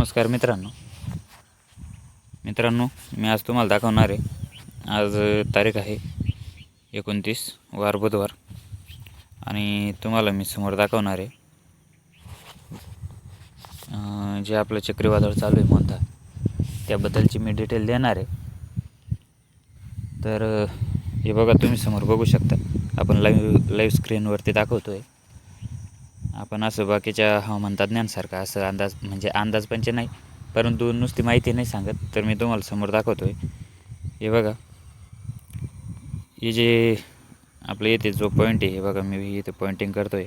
नमस्कार मित्रांनो. मित्रांनो मी आज तुम्हाला दाखवणार आहे. आज तारीख आहे एकोणतीस वार बुधवार. आणि तुम्हाला मी समोर दाखवणार आहे. जे आपलं चक्रीवादळ चालू आहे म्हणता त्याबद्दलची मी डिटेल देणार आहे. तर हे बघा तुम्ही समोर बघू शकता. आपण लाईव्ह लाईव्ह स्क्रीनवरती दाखवतो आहे आपण असं बाकीच्या हवामान तज्ज्ञांसारखा असं अंदाज म्हणजे अंदाज पंचे नाही परंतु नुसती माहिती नाही सांगत तर मी तुम्हाला समोर दाखवतो आहे हे बघा. हे जे आपलं येथे जो पॉईंट आहे हे बघा मी इथे पॉईंटिंग करतो आहे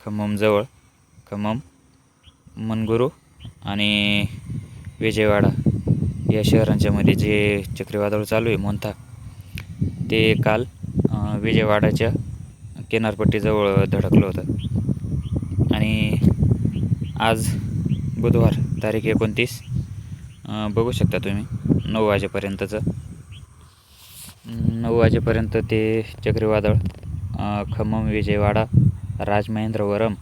खम्ममजवळ खम्मम मनगुरू आणि विजयवाडा या शहरांच्या मध्ये जे चक्रीवादळ चालू आहे मोंथा ते काल विजयवाडाच्या किनारपट्टीजवळ धडकलं होतं. आणि आज बुधवार तारीख एकोणतीस बघू शकता तुम्ही नऊ वाजेपर्यंतचं. नऊ वाजेपर्यंत ते चक्रीवादळ खम्मम विजयवाडा राजमहेंद्रवरम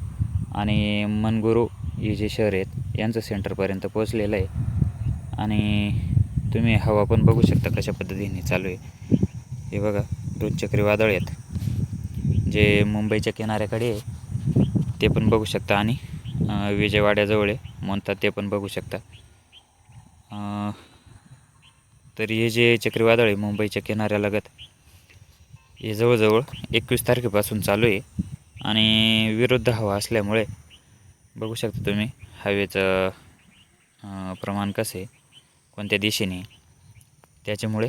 आणि मनगुरू हे जे शहर आहेत यांचं सेंटरपर्यंत पोचलेलं आहे. आणि तुम्ही हवा पण बघू शकता कशा पद्धतीने चालू आहे. हे बघा दोन चक्रीवादळ आहेत. जे मुंबईच्या किनाऱ्याकडे आहे ते पण बघू शकता. आणि विजयवाड्याजवळ आहे म्हणतात ते पण बघू शकता. तर हे जे चक्रीवादळ आहे मुंबईच्या किनाऱ्यालगत हे जवळजवळ एकवीस तारखेपासून चालू आहे आणि विरुद्ध हवा असल्यामुळे बघू शकता तुम्ही हवेचं प्रमाण कसं आहे कोणत्या दिशेने त्याच्यामुळे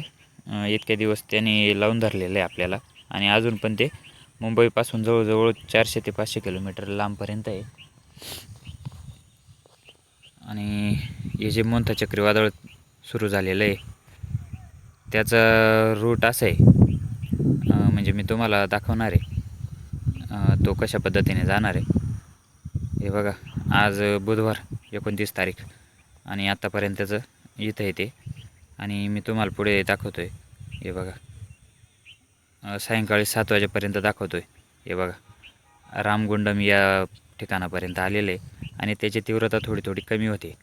इतके दिवस त्यांनी लावून धरलेलं आहे आपल्याला आणि अजून पण ते मुंबईपासून जवळजवळ चारशे ते पाचशे किलोमीटर लांबपर्यंत आहे. आणि हे जे मोंथा चक्रीवादळ सुरू झालेलं आहे त्याचा रूट असं आहे म्हणजे मी तुम्हाला दाखवणार आहे. तो कशा पद्धतीने जाणार आहे. हे बघा आज बुधवार एकोणतीस तारीख आणि आत्तापर्यंतचं इथं येते आणि मी तुम्हाला पुढे दाखवतो आहे हे बघा. सायंकाळी सात वाजेपर्यंत दाखवतो आहे हे बघा. रामगुंडम या ठिकाणापर्यंत आलेलं आहे आणि त्याची तीव्रता थोडी थोडी कमी होते.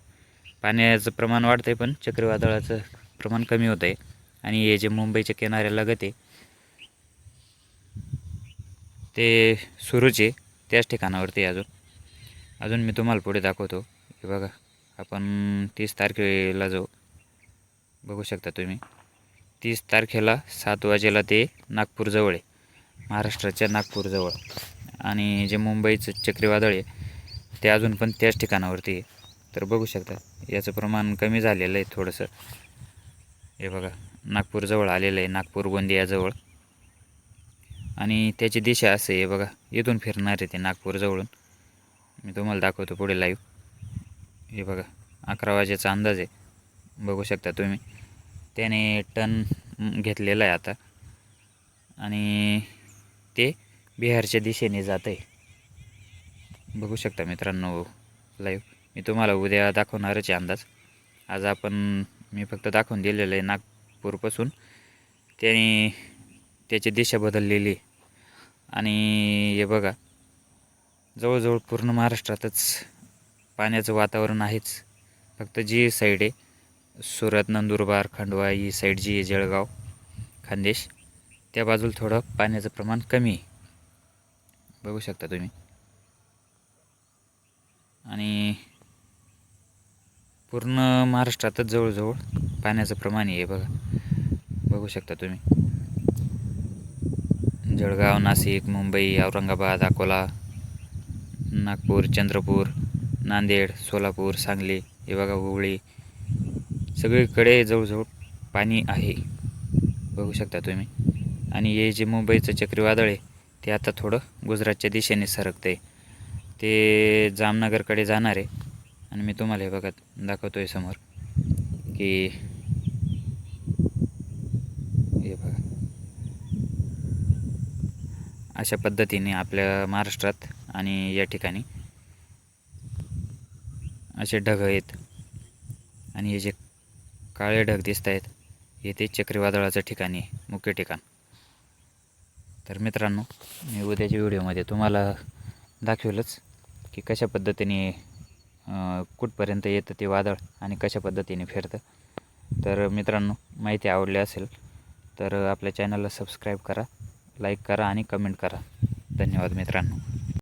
पाण्याचं प्रमाण वाढतं आहे पण चक्रीवादळाचं प्रमाण कमी होतं आहे आणि हे जे मुंबईच्या किनाऱ्यालगत आहे ते सुरूच आहे. त्याच ठिकाणावरती अजून. अजून मी तुम्हाला पुढे दाखवतो. हे बघा. आपण तीस तारखेला जाऊ. बघू शकता तुम्ही. तीस तारखेला सात वाजेला ते नागपूरजवळ आहे. महाराष्ट्राच्या नागपूरजवळ. आणि जे मुंबईचं चक्रीवादळ आहे ते अजून पण त्याच ठिकाणावरती आहे. तर बघू शकता याचं प्रमाण कमी झालेलं आहे थोडंसं. हे बघा नागपूरजवळ आलेलं आहे नागपूर गोंदियाजवळ. आणि त्याची दिशा असं आहे बघा इथून फिरणार आहे ते नागपूरजवळून. मी तुम्हाला दाखवतो पुढे लाईव्ह हे बघा अकरा वाजेचा अंदाज आहे. बघू शकता तुम्ही. त्याने टन घेतलेलं घेतलेला आहे आता. आणि ते बिहारच्या दिशेने जात आहे. बघू शकता मित्रांनो लाईव्ह मी तुम्हाला उद्या दाखवणारच आहे अंदाज. आज आपण मी फक्त दाखवून दिलेलं आहे नागपूरपासून. त्याने त्याची दिशा बदललेली आहे. आणि हे बघा जवळजवळ पूर्ण महाराष्ट्रातच पाण्याचं वातावरण आहेच. फक्त जी साईड आहे सुरत नंदुरबार खंडवा ही साईड जी आहे जळगाव खानदेश. त्या बाजूला थोडं पाण्याचं प्रमाण कमी आहे. बघू शकता तुम्ही. आणि पूर्ण महाराष्ट्रातच जवळजवळ पाण्याचं प्रमाण आहे बघा. बघू शकता तुम्ही. जळगाव नाशिक मुंबई औरंगाबाद अकोला नागपूर चंद्रपूर नांदेड सोलापूर सांगली हे बघा हुबळी सगळीकडे जवळजवळ पाणी आहे. बघू शकता तुम्ही. आणि हे जे मुंबईचं चक्रीवादळ आहे ते आता थोडं गुजरातच्या दिशेने सरकतं आहे ते जामनगरकडे जाणार आहे. आणि मी तुम्हाला हे बघा दाखवतो आहे समोर की हे बघा. अशा पद्धतीने आपल्या महाराष्ट्रात आणि या ठिकाणी असे ढग आहेत. आणि हे जे काळे ढग दिसत आहेत येथे चक्रीवादळाचं ठिकाणी आहे. मुख्य ठिकाण. तर मित्रांनो मी उद्याच्या व्हिडिओमध्ये तुम्हाला दाखवेलच की कशा पद्धतीने कुठपर्यंत येतं ते वादळ आणि कशा पद्धतीने फिरतं. तर मित्रांनो माहिती आवडली असेल तर आपल्या चॅनलला सबस्क्राईब करा लाईक करा आणि कमेंट करा. धन्यवाद मित्रांनो.